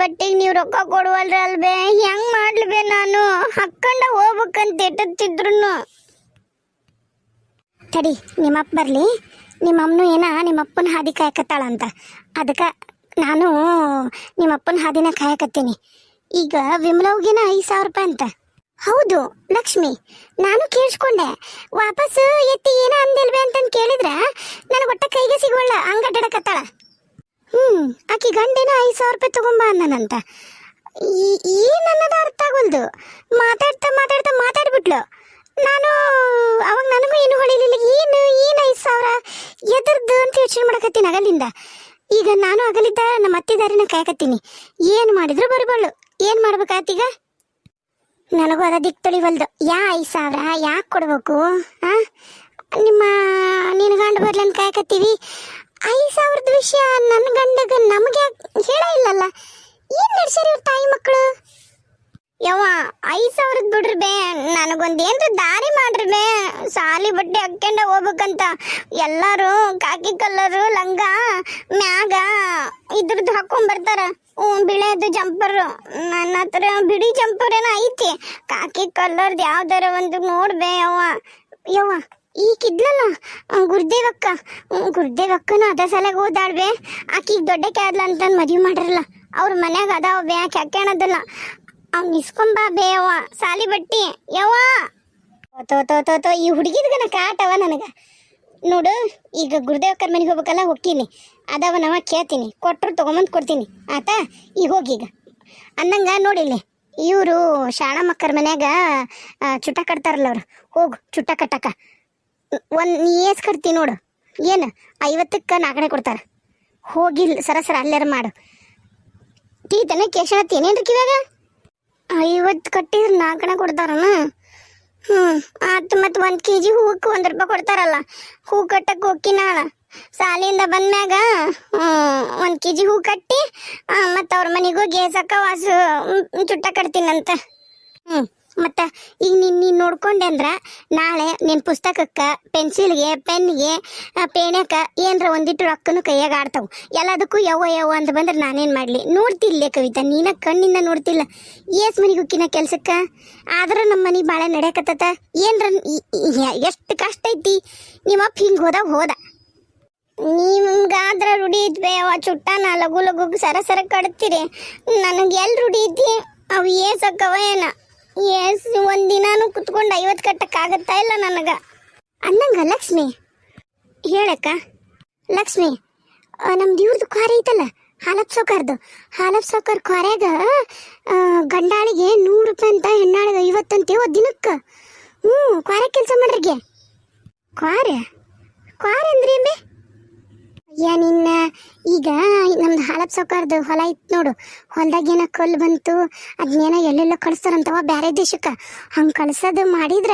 ಬಟ್ಟೆಗೆ ನೀವು ರೊಕ್ಕ ಕೊಡುವಲ್ರಿ ಅಲ್ವೇ? ಹೆಂಗ್ ಮಾಡ್ಲಿ ನಾನು? ಹಾಕೊಂಡ ಹೋಗ್ಬೇಕಂತ ಎಟ್ಟತ್ತಿದ್ರು ತಡಿ, ನಿಮ್ಮಪ್ಪ ಬರ್ಲಿ. ನಿಮ್ಮಮ್ಮನು ಏನ ನಿಮ್ಮಪ್ಪನ ಹಾದಿ ಕಾಯಕತ್ತಾಳಂತ. ಅದಕ್ಕೆ ನಾನು ನಿಮ್ಮಪ್ಪನ ಹಾದಿನ ಕಾಯಕತ್ತೀನಿ. ಈಗ ವಿಮಲವ್ಗಿನ ಐದು ಸಾವಿರ ರೂಪಾಯಿ ಅಂತ. ಹೌದು, ಲಕ್ಷ್ಮಿ. ನಾನು ಕೇಳಿಸ್ಕೊಂಡೆ. ವಾಪಸ್ ಎತ್ತಿ ಏನ ಅಂದಿಲ್ವೇ ಅಂತಂದು ಕೇಳಿದ್ರೆ, ನನಗೆ ಒಟ್ಟ ಕೈಗೆ ಸಿಗೋಲ್ಲ ಹಂಗಡ್ಡಾಡಕತ್ತಾಳ ಹ್ಮ್, ಆಕಿ ಗಂಡೇನ ಐದು ಸಾವಿರ ರೂಪಾಯಿ ತಗೊಂಬಾ ಅಂದನಂತ ಏನ್ ಅನ್ನೋದು ಅರ್ಥ ಆಗೋಲ್ದು? ಮಾತಾಡ್ತಾ ಮಾತಾಡ್ತಾ ಮಾತಾಡ್ಬಿಟ್ಲು. ನಾನು, ಅವಾಗ ನನಗೂ ಏನು ಹೊಳಿಲಿಲ್ಲ. ಏನು ಏನು ಐದು ಸಾವಿರ? ಎದರ್ದು ಅಂತ ಯೋಚನೆ ಮಾಡಕತ್ತೀನಿ ಅಗಲಿಂದ ಈಗ ನಾನು ಅಗಲಿದ್ದ ನಮ್ಮ ಅತ್ತೆ ದಾರಿನ ಕಾಯಕತ್ತೀನಿ. ಏನು ಮಾಡಿದ್ರು ಬರಬಾಳು ಏನು ಮಾಡ್ಬೇಕಾತೀಗ ನನಗೂ ಅದ ದಿಕ್ ತೊಳಿವಲ್ದು. ಯಾ ಐದು ಸಾವಿರ? ಯಾಕೆ ಕೊಡ್ಬೇಕು? ಹಾಂ ನಿಮ್ಮ ನಿನ್ನ ಗಂಡು ಅಂತ ಕಾಯಕತ್ತೀವಿ. ಐದು ಸಾವಿರದ ವಿಷಯ ನನ್ನ ಗಂಡಗ ನಮಗೆ ಹೇಳೇ ಇಲ್ಲಲ್ಲ? ಏನು ನಡ್ಸ್ಯಾರ ಇವ್ರ ತಾಯಿ ಮಕ್ಕಳು ಯವ್ವ, ಐದು ಸಾವಿರದ ಬಿಡ್ರಿ ಬೇ ನನಗೊಂದು ದಾರಿ ಮಾಡ್ರಿ ಬೇ, ಸಾಲಿ ಬಟ್ಟೆ ಹಾಕ್ಕೊಂಡ ಹೋಗ್ಬೇಕಂತ. ಎಲ್ಲರೂ ಕಾಕಿ ಕಲ್ಲರು, ಲಂಗ, ಮ್ಯಾಗ ಇದ್ರದ್ದು ಹಾಕೊಂಡ್ ಬರ್ತಾರ. ಹ್ಞೂ, ಬಿಳೆದು ಜಂಪರ್. ನನ್ನ ಹತ್ರ ಬಿಳಿ ಜಂಪರ್ ಏನೋ ಐತಿ. ಕಾಕಿ ಕಲ್ಲರ್ದು ಯಾವ್ದಾರ ಒಂದು ನೋಡ್ಬೇ ಯವ್ವ. ಯವ್ವ ಈಗಿದ್ಲಲ್ಲ ಗುರುದೇವಕ್ಕ. ಗುರ್ದೇವಕ್ಕನು ಅದ ಸಲಗ ಓದಾಡ್ಬೆ ಆಕಿಗೆ ದೊಡ್ಡಕ್ಕೆ ಆದ್ಲ ಅಂತಂದು ಮದುವೆ ಮಾಡ್ರಲ್ಲ. ಅವ್ರ ಮನ್ಯಾಗ ಅದಾವ ಬೇ ಅನ್ನೋದಲ್ಲ ಅವ್ನ ಇಸ್ಕೊಂಬ ಬೇವ ಸಾಲಿ ಬಟ್ಟಿ. ಯವ್ವ. ತೋ ತೋ ತೋ ತೋ ಈ ಹುಡುಗಿದ್ಗನ ಕಾಟವ ನನಗ. ನೋಡು, ಈಗ ಗುರುದೇವಕ್ಕರ ಮನೆಗೆ ಹೋಗ್ಬೇಕಲ್ಲ, ಹೋಗ್ತೀನಿ. ಅದಾವ ನಾವ ಕೇಳ್ತೀನಿ. ಕೊಟ್ಟರು ತೊಗೊಂಬಂದು ಕೊಡ್ತೀನಿ. ಆತಾ? ಈಗ ಹೋಗೀಗ ಅನ್ನಂಗ ನೋಡಿಲ್ಲಿ ಇವರು ಶಾಣಾ ಮಕ್ಕರ ಮನ್ಯಾಗ ಚುಟ್ಟ ಕಟ್ತಾರಲ್ಲ ಅವ್ರು. ಹೋಗು, ಚುಟ್ಟ ಕಟ್ಟಕ ಒಂದು ನೀ ಏಸ್ ಕಟ್ತಿ ನೋಡು. ಏನು? ಐವತ್ತಕ್ಕೆ ನಾಲ್ಕನೇ ಕೊಡ್ತಾರೆ. ಹೋಗಿಲ್ಲ ಸರ ಸರ ಅಲ್ಲಾರ ಮಾಡು. ಟೀ ತನ ಕೇಶಣ ತಿನ್ನೇನ್ರಿ ಕಿವಾಗ ಐವತ್ತು ಕಟ್ಟಿದ್ರೆ ನಾಲ್ಕಣ ಕೊಡ್ತಾರನ? ಹ್ಞೂ ಆತು ಮತ್ತು ಒಂದು ಕೆ ಜಿ ಹೂವಕ್ಕೆ ಒಂದು ರೂಪಾಯಿ ಕೊಡ್ತಾರಲ್ಲ. ಹೂ ಕಟ್ಟಕ್ಕೆ ಹೋಗಿ ನಾಳ. ಸಾಲಿಯಿಂದ ಬಂದ್ಮ್ಯಾಗ ಒಂದು ಕೆ ಜಿ ಹೂ ಕಟ್ಟಿ ಮತ್ತು ಅವ್ರ ಮನೆಗೂ ಗೇಸಕ್ಕ ಸಕ್ಕ ವಾಸು ಚುಟ್ಟ ಕಟ್ತೀನಂತ. ಹ್ಞೂ ಮತ್ತು ಈಗ ನೀನು ನೀನು ನೋಡ್ಕೊಂಡೆ ಅಂದ್ರೆ ನಾಳೆ ನಿನ್ನ ಪುಸ್ತಕಕ್ಕೆ, ಪೆನ್ಸಿಲ್ಗೆ ಪೆನ್ಗೆ ಪೇಣ್ಯಕ್ಕೆ ಏನರ ಒಂದಿಟ್ಟು ರೊಕ್ಕನು ಕೈಯಾಗ ಆಡ್ತಾವು. ಎಲ್ಲದಕ್ಕೂ ಯವ್ವ ಯವ್ವ ಅಂತ ಬಂದ್ರೆ ನಾನೇನು ಮಾಡಲಿ? ನೋಡ್ತಿಲ್ಲೇ ಕವಿತಾ ನೀನ ಕಣ್ಣಿಂದ ನೋಡ್ತಿಲ್ಲ. ಏಸ್ ಮನೆಗೆ ಉಕ್ಕಿನ ಕೆಲ್ಸಕ್ಕೆ? ಆದ್ರೆ ನಮ್ಮ ಮನೆ ಭಾಳ ನಡೆಯಕತ್ತತ. ಏನರ ಎಷ್ಟು ಕಷ್ಟ ಐತಿ. ನಿಮ್ಮಪ್ಪ ಹಿಂಗೆ ಹೋದಾಗ ಹೋದ. ನಿಮ್ಗಾದ್ರ ರೂಢಿ ಐತಿ ಅವ ಚುಟ್ಟಾನ ಲಘು ಲಘು ಸರ ಸರ ಕಡ್ತೀರಿ ನನಗೆ ಎಲ್ಲಿ ರೂಢಿ ಐತಿ? ಅವು ಏಸಕ್ಕವ ಏನ? ಏಸ್ ಒಂದಿನಾನು ಕುತ್ಕೊಂಡು ಐವತ್ತು ಕಟ್ಟಕ್ಕಾಗತ್ತಾ ಇಲ್ಲ ನನಗೆ. ಅನ್ನಂಗ ಲಕ್ಷ್ಮಿ? ಹೇಳಕ್ಕ. ಲಕ್ಷ್ಮಿ ನಮ್ದು ಇವ್ರದ್ದು ಕ್ವಾರಿ ಐತಲ್ಲ, ಹಾಲಪ್ ಸೌಕರ್ದು ಹಾಲಪ್ ಸೌಕರ್ ಕ್ವಾರ್ಯಾಗ ಗಂಡಾಳಿಗೆ ನೂರು ರೂಪಾಯಿ ಅಂತ, ಹೆಣ್ಣಾಳಿಗೆ ಐವತ್ತು ಅಂತೇವ ದಿನಕ್ಕೆ. ಹ್ಞೂ ಕ್ವಾರೆ ಕೆಲಸ ಮಾಡ್ರಿಗೆ. ಕ್ವಾರೆ ಕ್ವಾರೆ ಅಂದ್ರೆ ಏನ್ಬೆ ಅಯ್ಯ ನಿನ್ನ? ಈಗ ನಮ್ದು ಹಾಲಪ್ ಸೌಕಾರ್ದು ಹೊಲ ಇತ್ತು ನೋಡು. ಹೊಲ್ದಾಗ ಏನ ಕಲ್ಲು ಬಂತು ಅದನ್ನೇನೋ ಎಲ್ಲೆಲ್ಲೋ ಕಳಿಸ್ತಾರಂತವ ಬೇರೆ ದೇಶಕ್ಕೆ. ಹಂಗೆ ಕಳ್ಸೋದು ಮಾಡಿದ್ರ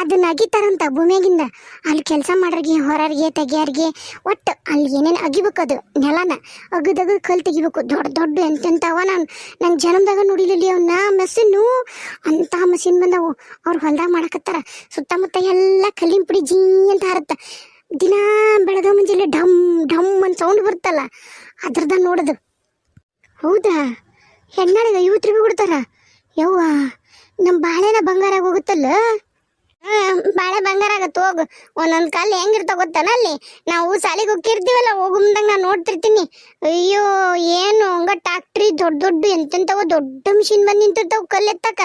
ಅದನ್ನ ಅಗಿತಾರಂತ ಭೂಮಿಯಾಗಿಂದ. ಅಲ್ಲಿ ಕೆಲಸ ಮಾಡೋರಿಗೆ, ಹೊರರಿಗೆ, ತೆಗಿಯೋರಿಗೆ, ಒಟ್ಟು ಅಲ್ಲಿ ಏನೇನು ಅಗಿಬೇಕು ಅದು ನೆಲನ. ಅಗದಗ ಕಲ್ಲು ತೆಗಿಬೇಕು. ದೊಡ್ಡ ದೊಡ್ಡ ಎಂತೆಂತವ ನಾನು ನಂಗೆ ಜನ್ಮದಾಗ ನೋಡಿಲಿಲ್ಲ ಅವನ್ನ ಮೆಸಿನು. ಅಂತ ಮೆಸಿನ್ ಬಂದವು. ಅವ್ರು ಹೊಲ್ದಾಗ ಮಾಡಕತ್ತಾರ. ಸುತ್ತಮುತ್ತ ಎಲ್ಲ ಕಲ್ಲಿನ ಪುಡಿ ಜೀ ಅಂತ ಹಾರತ್ತ. ದಿನ ಬೆಳದ ಮುಂಜಾನೆ ಢಮ್ ಢಮ್ ಅಂತ ಸೌಂಡ್ ಬರುತ್ತಲ್ಲ ಅದ್ರದ ನೋಡೋದು. ಹೌದಾ? ಹೆಣ್ಣಾಳಿಗೆ ಐವತ್ತು ರೂಪಾಯಿ ಕೊಡ್ತಾರ? ಯವ್ವ ನಮ್ಮ ಬಾಳೆನ ಬಂಗಾರ ಹೋಗುತ್ತಲ್ಲ? ಬಾಳೆ ಬಂಗಾರ ಆಗತ್ತೆ, ಹೋಗು. ಒಂದೊಂದು ಕಾಲ ಹೆಂಗಿರ್ತ ಗೊತ್ತಾನ ಅಲ್ಲಿ? ನಾವು ಸಾಲಿಗೆ ಹೋಗಿರ್ತೀವಲ್ಲ ಹೋಗು ಮುಂದಂಗ ನಾ ನೋಡ್ತಿರ್ತೀನಿ. ಅಯ್ಯೋ, ಏನು, ಹಂಗ ಟ್ಯಾಕ್ಟ್ರಿ ದೊಡ್ಡ ದೊಡ್ಡ ಎಂತೆಂಥವ ದೊಡ್ಡ ಮಿಷಿನ್ ಬಂದು ನಿಂತಿರ್ತಾವ ಕಲ್ಲು ಎತ್ತಕ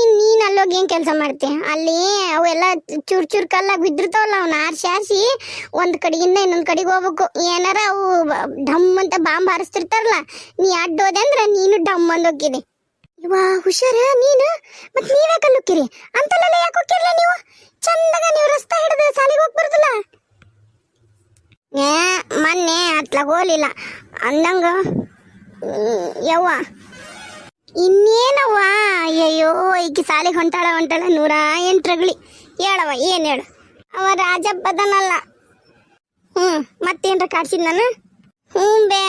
ಇನ್ನು ನೀನು ಅಲ್ಲೋಗಿ ಏನು ಕೆಲಸ ಮಾಡ್ತೀಯ ಅಲ್ಲಿ ಅವೆಲ್ಲ ಚೂರ್ ಚೂರ್ ಕಲ್ಲಾಗಿ ಬಿದ್ದಿರ್ತಾವಲ್ಲ, ಅವ್ನ ಆರ್ಸಿ ಆರ್ಸಿ ಒಂದು ಕಡೆಗಿಂದ ಇನ್ನೊಂದು ಕಡೆಗೆ ಹೋಗ್ಬೇಕು. ಏನಾರ ಅವು ಢಮ್ ಅಂತ ಬಾಂಬ್ ಹಾರಿಸ್ತಿರ್ತಾರಲ್ಲ, ನೀ ಅಡ್ಡೋದೆ ಅಂದ್ರೆ ನೀನು ಢಮ್ ಅಂದ್ ಹೋಗಿದಿ ಹುಷಾರಾ, ನೀನು? ಮತ್ ನೀವೇ ಕಲ್ಲುಕ್ಕಿರಿ ಅಂತಲ್ಲೆಲ್ಲ ಯಾಕೆ ಹೋಗಿರ್ಲ ನೀವು? ಚಂದಾಗ ನೀವು ರಸ್ತೆ ಹಿಡಿದು ಸಾಲಿಗೆ ಹೋಗ್ಬಾರ್ದಲ್ಲ ಏ, ಮೊನ್ನೆ ಅತ್ಲಾಗ ಹೋಲಿಲ್ಲ ಅಂದಂಗ ಯವ್ವ. ಇನ್ನೇನವ್ವ? ಅಯ್ಯಯ್ಯೋ, ಈಕಿ ಸಾಲಿಗೆ ಹೊಂಟಾಳ ಹೊಂಟಾಳ, ನೂರ ಎಂಟು ರಗಳಿ ಹೇಳವ ಏನು ಹೇಳು? ಅವ ರಾಜಪ್ಪದನಲ್ಲ. ಹ್ಞೂ ಮತ್ತೇನ್ರ ಕಾಡ್ಸಿದ್ ನಾನು? ಹ್ಞೂ ಬೇ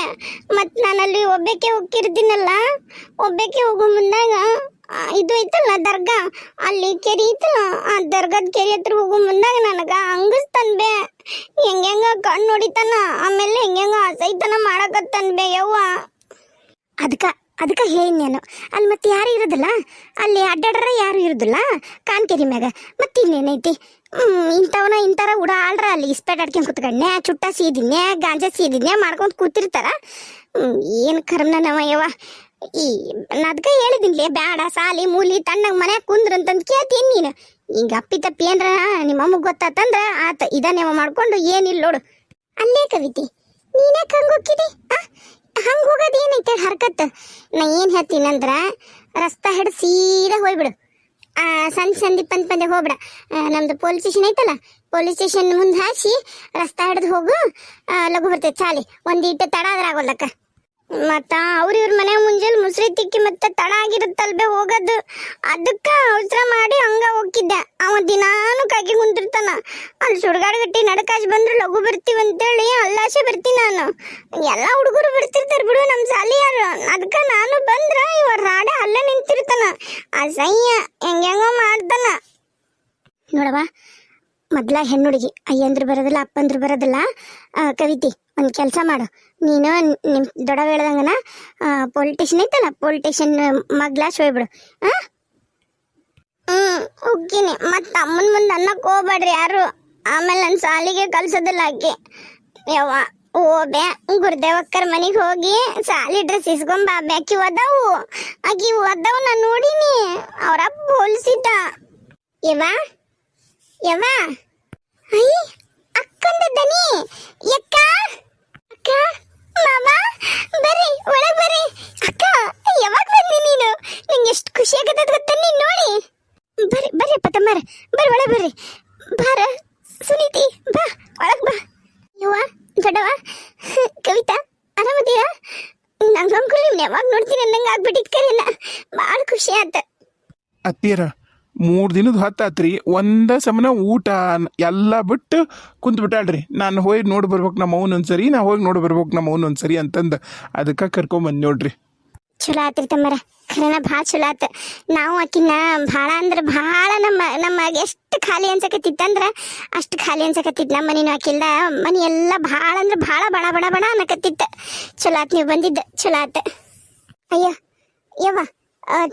ಮತ್ತು ನಾನಲ್ಲಿ ಒಬ್ಬಕ್ಕೆ ಹೋಗಿರ್ತೀನಲ್ಲ ಒಬ್ಬಕ್ಕೆ ಹೋಗೋ ಮುಂದಾಗ ಇದು ಐತಲ್ಲ ದರ್ಗಾ, ಅಲ್ಲಿ ಕೆರೆ ಐತಲ್ಲ, ಆ ದರ್ಗದ ಕೆರೆ ಹತ್ರ ಹೋಗೋ ಮುಂದಾಗ ನನಗ ಹಂಗಸ್ತನ್ ಬೇ ಹೆಂಗ ಕಣ್ಣು ಹೊಡಿತಾನ ಆಮೇಲೆ ಹೆಂಗ ಅಸೈತನ ಮಾಡಕತ್ತನ್ ಬೇ ಯವ್ವ. ಅದಕ್ಕ ಅದಕ್ಕೆ ಹೇಳಿ ನಾನು. ಅಲ್ಲಿ ಮತ್ತೆ ಯಾರು ಇರೋದಿಲ್ಲ? ಅಲ್ಲಿ ಅಡ್ಡಾಡ್ರ ಯಾರು ಇರೋದಿಲ್ಲ? ಕಾನ್ಕೆರಿ ಮ್ಯಾಗ. ಮತ್ತೆ ಇನ್ನೇನೈತಿ? ಇಂಥವನ ಇಂಥರ ಉಡಾಳ್ರ ಅಲ್ಲಿ ಇಸ್ಪೇಟ್ ಆಡ್ಕೊಂಡು ಕುತ್ಕೊಂಡೆ ಚುಟ್ಟ ಸೀದಿನ್ನೆ ಗಾಂಜಾ ಸೀದಿನ್ನೆ ಮಾಡ್ಕೊಂಡು ಕೂತಿರ್ತಾರ. ಏನು ಕರ್ಮ ನಮ್ಮ ಈ ನದ್ಕ ಹೇಳಿದಿನ್ಲೇ, ಬ್ಯಾಡ, ಸಾಲಿ, ಮೂಲಿ, ತಣ್ಣಗೆ ಮನ್ಯಾಗ ಕುಂದ್ರ ಅಂತಂದು ಕೇಳ್ತೀನಿ ನೀನು. ಹಿಂಗ ಅಪ್ಪಿ ತಪ್ಪಿ ಏನ್ರ ನಿಮ್ಮ ಅಮ್ಮಗೆ ಗೊತ್ತಾತಂದ್ರ, ಆತ ಇದನ್ನೇವ ಮಾಡ್ಕೊಂಡು ಏನಿಲ್ಲ ನೋಡು. ಅಲ್ಲೇ ಕವಿತಿ, ನೀನೇ ಹಂಗೆ ಹಂಗ ಹಂಗೆ ಹೋಗೋದು ಏನೈತೆ ಹರ್ಕತ್? ನಾ ಏನು ಹೇಳ್ತೀನಂದ್ರ, ರಸ್ತಾ ಹಿಡ್ದು ಸೀದಾ ಹೋಗ್ಬಿಡು ಆ ಸಣ್ಣ ಸಂದೀಪ್ ಅಂತ ಬಂದೆ, ಹೋಗ್ಬಿಡ. ನಮ್ದು ಪೊಲೀಸ್ ಸ್ಟೇಷನ್ ಐತಲ್ಲ ಪೊಲೀಸ್ ಸ್ಟೇಷನ್ ಮುಂದೆ ಹಾಸಿ ರಸ್ತಾ ಹಿಡ್ದು ಹೋಗು. ಲಘು ಬರ್ತೈತೆ, ಚಾಲಿ. ಒಂದಿಟ್ಟು ತಡ ಆದ್ರೆ ಆಗೋಲ್ಲಕ್ಕ ಮತ್ತ ಅವ್ರ ಇವ್ರ ಮನೆ ಮುಂಜಾನೆ ಮುಸ್ರಿ ತಿಕ್ಕಿ ಮತ್ತೆ ತಡ ಆಗಿರುತ್ತಲ್ಬೆ ಹೋಗೋದು. ಅದಕ್ಕ ಅವಸರ ಮಾಡಿ ಹಂಗ ಹೋಗಿದ್ದೆ ಅವ ದಿನಾನು ಕಾಗಿ ಕುಂತಿರ್ತಾನ. ಅಲ್ಲಿ ಸುಡ್ಗಾಡ್ಗಟ್ಟಿ ನಡಕಾಜ್ ಬಂದ್ರು, ಲಘು ಬರ್ತೀವಿ ಅಂತೇಳಿ ಅಲ್ಲಾಸೆ ಬರ್ತೀನಿ ನಾನು. ಎಲ್ಲ ಹುಡುಗರು ಬರ್ತಿರ್ತಾರ ಬಿಡು ನಮ್ಮ ಸಾಲಿಯಾರು ಅದಕ್ಕ ನಾನು ಬಂದ್ರ ಅಲ್ಲೇ ನಿಂತಿರ್ತಾನ. ಅಸಹ್ಯ ಹೆಂಗೆಂಗೋ ಮಾಡ್ತಾನ. ನೋಡವ ಮೊದ್ಲ ಹೆಣ್ಣುಡುಗಿ, ಅಯ್ಯಂದ್ರು ಬರೋದಿಲ್ಲ, ಅಪ್ಪಂದ್ರು ಬರೋದಿಲ್ಲ. ಕವಿತಿ, ಒಂದು ಕೆಲಸ ಮಾಡು. ನೀನು ನಿಮ್ಮ ದೊಡ್ಡವ ಹೇಳ್ದಂಗನ ಪೊಲಿಟಿಷಿಯನ್ ಐತಲ್ಲ ಪೊಲೀಸ್ ಮಗ್ಲ ಶೋಯ್ಬಿಡು ಹಾಂ ಹ್ಞೂ ಹೋಗ್ತೀನಿ. ಮತ್ತು ಅಮ್ಮನ ಮುಂದೆ ಅನ್ನಕ್ಕೆ ಹೋಗ್ಬೇಡ್ರಿ ಯಾರು. ಆಮೇಲೆ ನನ್ನ ಸಾಲಿಗೆ ಕಲ್ಸೋದಿಲ್ಲ ಆಕೆ. ಯವ್ವ. ಹೋಬೆ ಗುರುದೇವಕ್ಕರ ಮನೆಗೆ ಹೋಗಿ ಸಾಲಿ ಡ್ರೆಸ್ ಇಸ್ಕೊಂಬ ಆಕಿ ಒದವು ಆಕಿ ಒದವು ನಾನು ನೋಡಿನಿ, ಅವ್ರ ಹೋಲಿಸಿದ್ದ. ಯವ್ವ ಯವ್ವ. ಅಯ್ಯ ಅಕ್ಕಂದ ದನಿ ಯಕ್ಕ, ಅಕ್ಕ ಮಾಮ ಬರ್ರಿ, ಒಳಗ್ ಬರ್ರಿ. ಅಕ್ಕ ಯಾವಾಗ ಬಂದಿ ನೀನು? ನಂಗೆ ಎಷ್ಟು ಖುಷಿ ಆಗತ್ತದ ಗೊತ್ತಾ ನೀನ್ ನೋಡಿ? ಬರ್ರಿ ಬರ್ರಿ ಪತಮ್ಮರ ಬರ್ರಿ ಒಳಗ್ ಬರ್ರಿ ಬಾರ ಸುನೀತಿ ಬಾ ಒಳಗ್ ಬಾ ಯವ್ವ ದೊಡ್ಡವ ಕವಿತಾ ಆರಾಮದೀರಾ ನಂಗೆ ಅಂಕುಲ್ ನಿಮ್ನ ಯಾವಾಗ ನೋಡ್ತೀನಿ ಅಂದಂಗೆ ಆಗ್ಬಿಟ್ಟಿದ್ ಕರೆಯಲ್ಲ ಭಾಳ ಖುಷಿ ಆತ ಅತ್ತಿಯರ ಮೂರು ದಿನದ ಹೊತ್ತಾತ್ರಿ, ಒಂದ ಸಮನ ಊಟ ಎಲ್ಲ ಬಿಟ್ಟು ಕುಂತ್ ಬಿಟ್ಟಾಳ್ರಿ. ನಾನು ಹೋಗಿ ನೋಡಿ ಬರ್ಬೇಕು ನಮ್ಮ ಒಂದ್ಸರಿ, ನಾ ಹೋಗಿ ನೋಡಿ ಬರ್ಬೇಕು ನಮ್ಮ ಒಂದ್ಸರಿ ಅಂತಂದು ಅದಕ್ಕೆ ಕರ್ಕೊಂಬಂದು ನೋಡ್ರಿ. ಚಲೋ ಆತ್ರಿ ತಮ್ಮರ ಖರೇನ ಭಾಳ ಚಲೋ ಆತ. ನಾವು ಆಕಿನ ಭಾಳ ಅಂದ್ರೆ ಭಾಳ ನಮ್ಮ ನಮ್ಮ ಎಷ್ಟು ಖಾಲಿ ಅನ್ಸಕತ್ತಿತ್ತಂದ್ರೆ ಅಷ್ಟು ಖಾಲಿ ಅನ್ಸಕತ್ತಿತ್ತು ನಮ್ಮ ಮನೇನು ಆಕಿಲ್ದ ಮನೆ ಎಲ್ಲ ಭಾಳ ಅಂದ್ರೆ ಭಾಳ ಬಣ ಬಡ ಬಣ ಅನ್ನಕತ್ತಿತ್ತ ಚಲೋ ಆತ್ ನೀವು ಬಂದಿದ್ದ, ಚಲೋ ಆತ. ಅಯ್ಯ, ಯವ್ವ.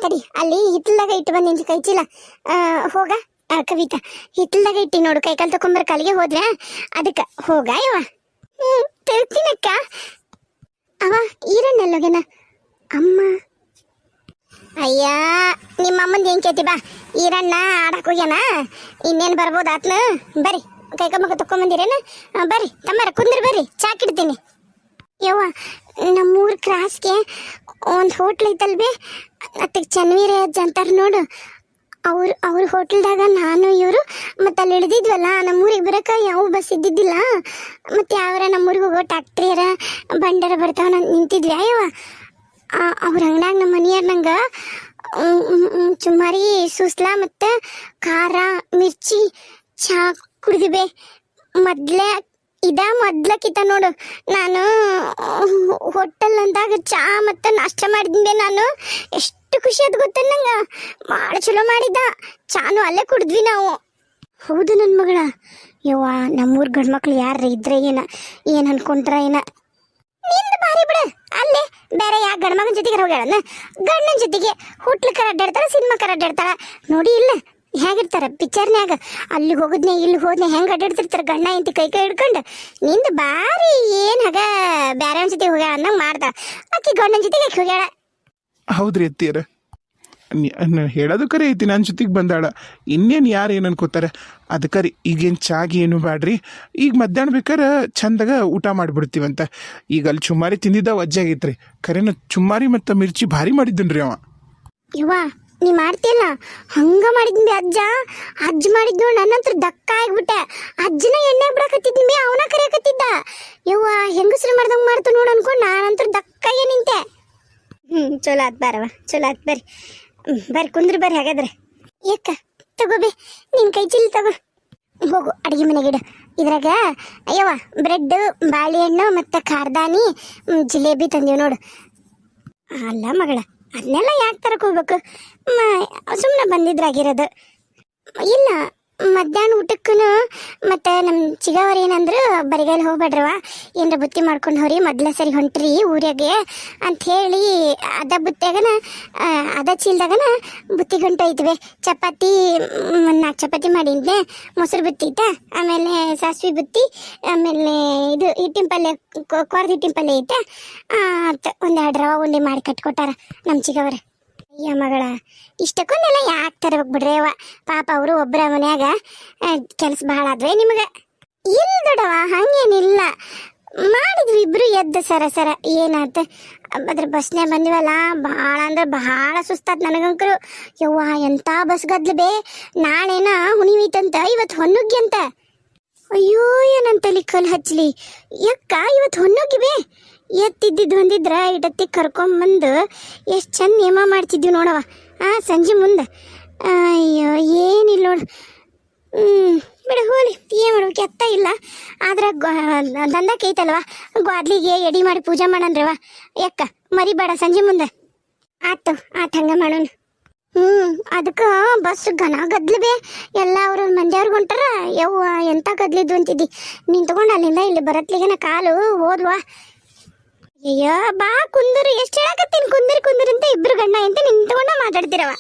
ತಡಿ, ಅಲ್ಲಿ ಹಿತ್ತಲ್ದಾಗ ಇಟ್ಟು ಬಂದಿನಿ ಕೈ ಚೀಲ ಹೋಗ ಕವಿತಾ, ಹಿತ್ತಲ್ದಾಗ ಇಟ್ಟಿ ನೋಡು, ಕೈ ಕಾಲು ತಕೊಂಬರ ಕಾಲಿಗೆ ಹೋದ್ರೆ, ಅದಕ್ಕೆ ಹೋಗ, ಯವ್ವ. ಹ್ಞೂ ತರ್ತೀನಕ್ಕ ಅವ ಈರಣ್ಣಲ್ಲೋಗೇನ? ಅಮ್ಮ. ಅಯ್ಯ, ನಿಮ್ಮ ಅಮ್ಮಂದು ಏನ್ ಕೇಳ್ತಿ ಬಾ. ಈರಣ್ಣ ಆಡಕ್ ಹೋಗ್ಯಾನ? ಇನ್ನೇನು ಬರ್ಬೋದು ಆತ್ನ? ಬರ್ರಿ, ಕೈ ಕಮ್ಮಗ ತಕೊಂಬಂದಿರೇನ ಬರ್ರಿ, ತಮ್ಮರ, ಕುಂದ್ರಿ ಬರ್ರಿ ಚಾಕ್ ಇಡ್ತೀನಿ ಯವ್ವ, ನಮ್ಮೂರ್ ಕ್ರಾಸ್ಗೆ ಒಂದು ಹೋಟ್ಲ್ ಐತಲ್ಬಿ ಅದಕ್ಕೆ ಚನ್ವೀರ ಅಜ್ಜ ಅಂತಾರೆ ನೋಡು. ಅವ್ರು, ಅವ್ರ ಹೋಟೆಲ್ದಾಗ ನಾನು, ಇವರು, ಮತ್ತೆ ಅಲ್ಲಿ ಇಳಿದಿದ್ವಲ್ಲ, ನಮ್ಮೂರಿಗೆ ಬರಕ ಯಾವ ಬಸ್ ಇದ್ದಿದ್ದಿಲ್ಲ. ಮತ್ತೆ ಯಾವ್ರ ನಮ್ಮೂರಿಗೆ ಹೋಗೋ ಟ್ಯಾಕ್ಟ್ರಿಯರ, ಬಂಡರ ಬರ್ತಾವ ನಾನು ನಿಂತಿದ್ವಿ ಅಯ್ಯವ ಅವ್ರ ಅಂಗಡ್ಯಾಗ ನಮ್ಮ ಮನೆಯವ್ರು ನಂಗೆ ಚುಮಾರಿ ಸುಸ್ಲಾ ಮತ್ತು ಖಾರ, ಮಿರ್ಚಿ ಚಹಾ ಕುಡಿದಿವೆ. ಮೊದ್ಲೇ ಇದ ಮೊದ್ಲಕ್ಕಿತ ನೋಡು. ನಾನು, ಹೋಟೆಲ್ ಅಂದಾಗ ಚಾ ಮತ್ತು ನಾಷ್ಟ ಮಾಡಿದ್ದೆ ನಾನು. ಎಷ್ಟು ಖುಷಿ ಆದ್ ಗೊತ್ತ ನಂಗೆ. ಭಾಳ ಚಲೋ ಮಾಡಿದ್ದ. ಚಾನು ಅಲ್ಲೇ ಕುಡಿದ್ವಿ ನಾವು. ಹೌದು ನನ್ನ ಮಗಳ. ಯವ್ವ, ನಮ್ಮೂರ್ ಗಂಡ್ಮಕ್ಳು ಯಾರ ಇದ್ರೆ ಏನ, ಏನು ಅನ್ಕೊಂಡ್ರ ಏನ? ನಿಂದು ಬಾರಿ ಬಿಡ. ಅಲ್ಲೇ, ಬೇರೆ ಯಾ ಗಂಡ್ಮಗನ ಜೊತೆಗೆ ಹೋಗ್ಯಾಳನ ಗಂಡನ ಜೊತೆಗೆ ಹೋಟ್ಲಕ್ಕರ ಅಡ್ಡಾಡ್ತಾರ ಸಿನಿಮಾಕರ ಅಡ್ಡಾಡ್ತಾರ. ನೋಡಿ ಇಲ್ಲ ಹೇಗಿರ್ತಾರ? ಪಿಕ್ಚರ್ನ್ಯಾಗ ಅಲ್ಲಿಗೆ ಹೋಗದ್ನೆ ಇಲ್ಲಿ ಹೋದ್ನೆ ಹೆಂಗ್ ಅಡ್ಡಾಡ್ತಿರ್ತಾರ? ಗಂಡ ಇಂತಿ ಕೈ ಕೈ ಹಿಡ್ಕೊಂಡು ನಿಂದು ಬಾರಿ ಏನ್ ಹಾಗ ಬೇರೆ ಜೊತೆ ಹೋಗ್ಯಾಳ ಅನ್ನಂಗೆ ಮಾಡ್ದ. ಆಕಿ ಗಂಡನ ಜೊತೆಗೆ ಆಕಿ ಹೋಗ್ಯಾಳ? ಹೌದ್ರಿ ಅತ್ತಿಯರ. ಹೇಳೋದು ಕರೆ ಐತಿ ನನ್ನ ಜೊತೆಗೆ ಬಂದಾಳ. ಇನ್ನೇನು ಯಾರು ಏನು ಅನ್ಕೋತಾರೆ? ಅದಕ್ಕೆ ರೀ ಈಗೇನು ಚಾಗಿ ಏನು ಬ್ಯಾಡ್ರಿ. ಈಗ ಮಧ್ಯಾಹ್ನ ಬೇಕಾರೆ ಚಂದಾಗ ಊಟ ಮಾಡಿಬಿಡ್ತೀವಂತ. ಈಗ ಅಲ್ಲಿ ಚುಮಾರಿ ತಿಂದಿದ್ದ ವಜ್ಜಾಗೈತ್ರಿ ಖರೇನ ಚುಮ್ಮಾರಿ ಮತ್ತು ಮಿರ್ಚಿ ಭಾರಿ ಮಾಡಿದ್ದನ್ರಿ ಅವ. ಯವ್ವ ನೀ ಮಾಡ್ತೀಯಲ್ಲ? ಹಂಗ ಮಾಡಿದ್ನಿ ಅಜ್ಜ. ಅಜ್ಜ ಮಾಡಿದ್ದು ನನ್ನಂತ್ರ ದಕ್ಕ ಆಗ್ಬಿಟ್ಟೆ. ಅಜ್ಜನ ಎಣ್ಣೆ ಬಿಡಕತ್ತಿದ್ನಿ ಅವನ ಕರೆಯಕತ್ತಿದ್ದ. ಯವ್ವ, ಹೆಂಗಸ್ರು ಮಾಡ್ದಂಗ ಮಾಡ್ತು ನೋಡು ಅನ್ಕೊಂಡು ನಾನಂತ್ರ ದಕ್ಕಾಗೆ ನಿಂತೆ. ಹ್ಮ್, ಚಲೋ ಆತ್ ಬಾರವ ಚಲೋ ಆತ್ ಬರ್ರಿ. ಬರ್ರಿ, ಕುಂದ್ರಿ ಬರ್ರಿ ಹಾಗಾದ್ರೆ. ಏಕ ತಗೋಬಿ ನಿನ್ ಕೈ ಚೀಲ ತಗೋ. ಹೋಗು, ಅಡಿಗೆ ಮನೆಗಿಡು ಇದ್ರಾಗ ಅಯ್ಯವ್ವ ಬ್ರೆಡ್, ಬಾಳೆಹಣ್ಣು ಮತ್ತು ಖಾರ್ದಾನಿ ಜಿಲೇಬಿ ತಂದೀವಿ ನೋಡು. ಅಲ್ಲ ಮಗಳ ಅದನ್ನೆಲ್ಲ ಯಾಕೆ ಹೋಗಬೇಕು? ಹೋಗ್ಬೇಕು ಸುಮ್ಮನೆ ಬಂದಿದ್ರಾಗಿರೋದು ಇಲ್ಲ ಮಧ್ಯಾಹ್ನ ಊಟಕ್ಕೂ ಮತ್ತು ನಮ್ಮ ಚಿಗವ್ರು ಏನಂದ್ರು, ಬರಿಗೈಲಿ ಹೋಗ್ಬೇಡ್ರವ ಏನರ ಬುತ್ತಿ ಮಾಡ್ಕೊಂಡು ಹೋರಿ, ಮೊದ್ಲ ಸರಿ ಹೊಂಟ್ರಿ ಊರಾಗೆ ಅಂತ ಹೇಳಿ ಅದ ಬುತ್ತಿಯಾಗನ ಅದ ಚೀಲ್ದಾಗನ ಬುತ್ತಿ ಗಂಟು ಐತಿವೆ ಚಪಾತಿ ನಾಲ್ಕು ಚಪಾತಿ ಮಾಡಿದ್ದೆ ಮೊಸರು ಬುತ್ತಿ ಐತೆ, ಆಮೇಲೆ ಸಾಸ್ವಿ ಬುತ್ತಿ, ಆಮೇಲೆ ಇದು ಹಿಟ್ಟಿನ ಪಲ್ಯ ಕೊರ್ದ ಹಿಟ್ಟಿನ ಪಲ್ಯ ಐತೆ ಒಂದು ಎರಡು ರವ ಉಂಡೆ ಮಾಡಿ ಕಟ್ಕೊಟ್ಟಾರ ನಮ್ಮ ಚಿಗವರ. ಅಯ್ಯ ಮಗಳ ಇಷ್ಟಕ್ಕೊಂದೆಲ್ಲ ಯಾಕೆ ತರಬೇಕು ಅವ್ವ? ಪಾಪ ಅವರು ಒಬ್ಬರ ಮನ್ಯಾಗ ಕೆಲಸ ಭಾಳ ಆದ್ರೆ ನಿಮಗೆ. ಇಲ್ಲ ದೊಡವ ಹಂಗೇನಿಲ್ಲ. ಮಾಡಿದ್ವಿ ಇಬ್ರು ಎದ್ದು ಸರ ಸರ. ಏನಾಯ್ತು? ಅದ್ರ ಬಸ್ನೇ ಬಂದಿವಲ್ಲ, ಭಾಳ ಅಂದ್ರೆ ಭಾಳ ಸುಸ್ತಾತ್ ನನಗಂಕರು. ಯವ್ವ ಎಂಥ ಬಸ್ ಗದ್ಲು ಬೇ? ನಾಳೆನ ಹುಣಿವೈತಂತ ಇವತ್ತು ಹೊನ್ನುಗ್ಗಿ ಅಂತ. ಅಯ್ಯೋ, ಏನಂತಲಿ ತಲೆ ಕಲ್ ಹಚ್ಚಲಿ ಯಕ್ಕ ಇವತ್ತು ಹೊನ್ನುಗ್ಗಿ ಬೇ? ಎತ್ತಿದ್ದಿದ್ದು ಹೊಂದಿದ್ರ ಇಡತ್ತಿ ಕರ್ಕೊಂಬಂದು ಎಷ್ಟು ಚಂದ ನೇಮ ಮಾಡ್ತಿದ್ವಿ ನೋಡವ ಆ, ಸಂಜೆ ಮುಂದೆ. ಅಯ್ಯೋ, ಏನಿಲ್ಲ ನೋಡು. ಬಿಡು ಹೋಲಿ ಏನು ಮಾಡ್ಬೇಕು? ಎತ್ತ ಇಲ್ಲ. ಆದ್ರೆ ದಂಧಕ್ಕೆ ಐತಲ್ವ ಗ್ವಾದ್ಲಿಗೆ ಎಡಿ ಮಾಡಿ ಪೂಜೆ ಮಾಡನ್ರವ ಯಕ್ಕ ಮರಿಬೇಡ, ಸಂಜೆ ಮುಂದೆ. ಆತು, ಆತ ಹಂಗೆ ಮಾಡೋಣ. ಹ್ಞೂ ಅದಕ್ಕೆ ಬಸ್ ಘನ ಗದ್ಲು ಎಲ್ಲ ಅವ್ರ ಮಂದಿಯವ್ರಿಗೆ ಹೊಂಟಾರ. ಯವ್ವ ಎಂಥ ಗದ್ಲಿದ್ದು ಅಂತಿದ್ದಿ. ನಿಂತ್ಕೊಂಡು ಅಲ್ಲಿಂದ ಇಲ್ಲಿ ಬರತ್ಲಿಗೆನ ಕಾಲು ಹೋದ್ವಾ ಅಯ್ಯೋ ಬಾ ಕುಂದರು ಎಷ್ಟು ಹೇಳಕತ್ತೀನಿ ಕುಂದರಿ ಕುಂದರಿ ಅಂತ ಇಬ್ರು ಗಂಡ ಅಂತ ನಿಂತ್ಕೊಂಡ ಮಾತಾಡ್ತಿರವ.